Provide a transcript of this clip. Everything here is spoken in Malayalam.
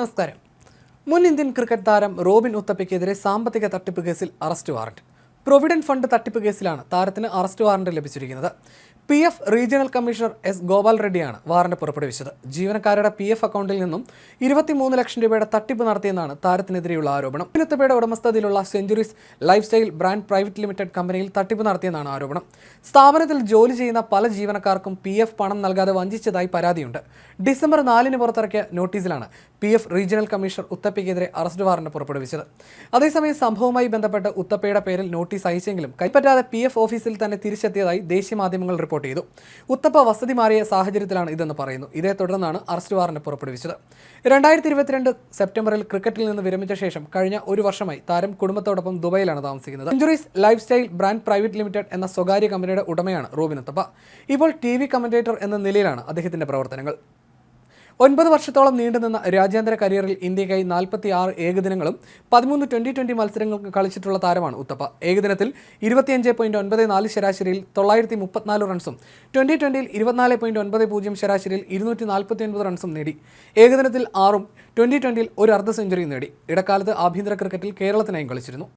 നമസ്കാരം. മുൻ ഇന്ത്യൻ ക്രിക്കറ്റ് താരം റോബിൻ ഉത്തപ്പയ്ക്കെതിരെ സാമ്പത്തിക തട്ടിപ്പ് കേസിൽ അറസ്റ്റ് വാറന്റ്. പ്രൊവിഡന്റ് ഫണ്ട് തട്ടിപ്പ് കേസിലാണ് താരത്തിന് അറസ്റ്റ് വാറന്റ് ലഭിച്ചിരിക്കുന്നത്. P F regional commissioner S Gopal റെഡ്ഡിയാണ് warrant പുറപ്പെടുവിച്ചത്. ജീവനക്കാരുടെ പി എഫ് അക്കൗണ്ടിൽ നിന്നും ഇരുപത്തിമൂന്ന് ലക്ഷം രൂപയുടെ തട്ടിപ്പ് നടത്തിയെന്നാണ് താരത്തിനെതിരെയുള്ള ആരോപണം. ഉത്തപ്പയുടെ ഉടമസ്ഥതയിലുള്ള Centuries Life Style Brand Private Limited കമ്പനിയിൽ തട്ടിപ്പ് നടത്തിയെന്നാണ് ആരോപണം. സ്ഥാപനത്തിൽ ജോലി ചെയ്യുന്ന പല ജീവനക്കാർക്കും പി എഫ് പണം നൽകാതെ വഞ്ചിച്ചതായി പരാതിയുണ്ട്. ഡിസംബർ നാലിന് പുറത്തിറക്കിയ നോട്ടീസിലാണ് പി എഫ് റീജിയണൽ കമ്മീഷണർ ഉത്തപ്പയ്ക്കെതിരെ അറസ്റ്റ് വാറന്റ് പുറപ്പെടുവിച്ചത്. അതേസമയം സംഭവവുമായി ബന്ധപ്പെട്ട് ഉത്തപ്പയുടെ പേരിൽ നോട്ടീസ് അയച്ചെങ്കിലും കൈപ്പറ്റാതെ പി ഓഫീസിൽ തന്നെ തിരിച്ചെത്തിയതായി ദേശീയ മാധ്യമങ്ങൾ റിപ്പോർട്ട് ചെയ്തു. ഉത്തപ്പ വസതി മാറിയ സാഹചര്യത്തിലാണ് ഇതെന്ന് പറയുന്നു. ഇതേ തുടർന്നാണ് അറസ്റ്റ് വാറന്റ് പുറപ്പെടുവിച്ചത്. രണ്ടായിരത്തി ഇരുപത്തിരണ്ട് സെപ്റ്റംബറിൽ ക്രിക്കറ്റിൽ നിന്ന് വിരമിച്ച ശേഷം കഴിഞ്ഞ ഒരു വർഷമായി താരം കുടുംബത്തോടൊപ്പം ദുബൈയിലാണ് താമസിക്കുന്നത്. Centuries Life Style Brand Private Limited എന്ന സ്വകാര്യ കമ്പനിയുടെ ഉടമയാണ് റോബിൻ ഉത്തപ്പ. ഇപ്പോൾ ടി വി കമന്റേറ്റർ എന്ന നിലയിലാണ് അദ്ദേഹത്തിന്റെ പ്രവർത്തനങ്ങൾ. ഒൻപത് വർഷത്തോളം നീണ്ടുനിന്ന രാജ്യാന്തര കരിയറിൽ ഇന്ത്യക്കായി നാൽപ്പത്തി ആറ് ഏകദിനങ്ങളും പതിമൂന്ന് ട്വന്റി ട്വന്റി മത്സരങ്ങൾക്ക് കളിച്ചിട്ടുള്ള താരമാണ് ഉത്തപ്പ. ഏകദിനത്തിൽ ഇരുപത്തിയഞ്ച് പോയിന്റ് ഒൻപത് നാല് ശരാശരിയിൽ തൊള്ളായിരത്തി മുപ്പത്തിനാല് റൺസും ട്വന്റി ട്വന്റിയിൽ ഇരുപത്തിനാല് പോയിന്റ് ഒൻപത് പൂജ്യം ശരാശരിയിൽ ഇരുന്നൂറ്റി നാൽപ്പത്തി ഒൻപത് റൺസും നേടി. ഏകദിനത്തിൽ ആറും ട്വന്റി ട്വന്റിയിൽ ഒരു അർദ്ധ സെഞ്ചുറിയും നേടി. ഇടക്കാലത്ത് ആഭ്യന്തര ക്രിക്കറ്റിൽ കേരളത്തിനായും കളിച്ചിരുന്നു.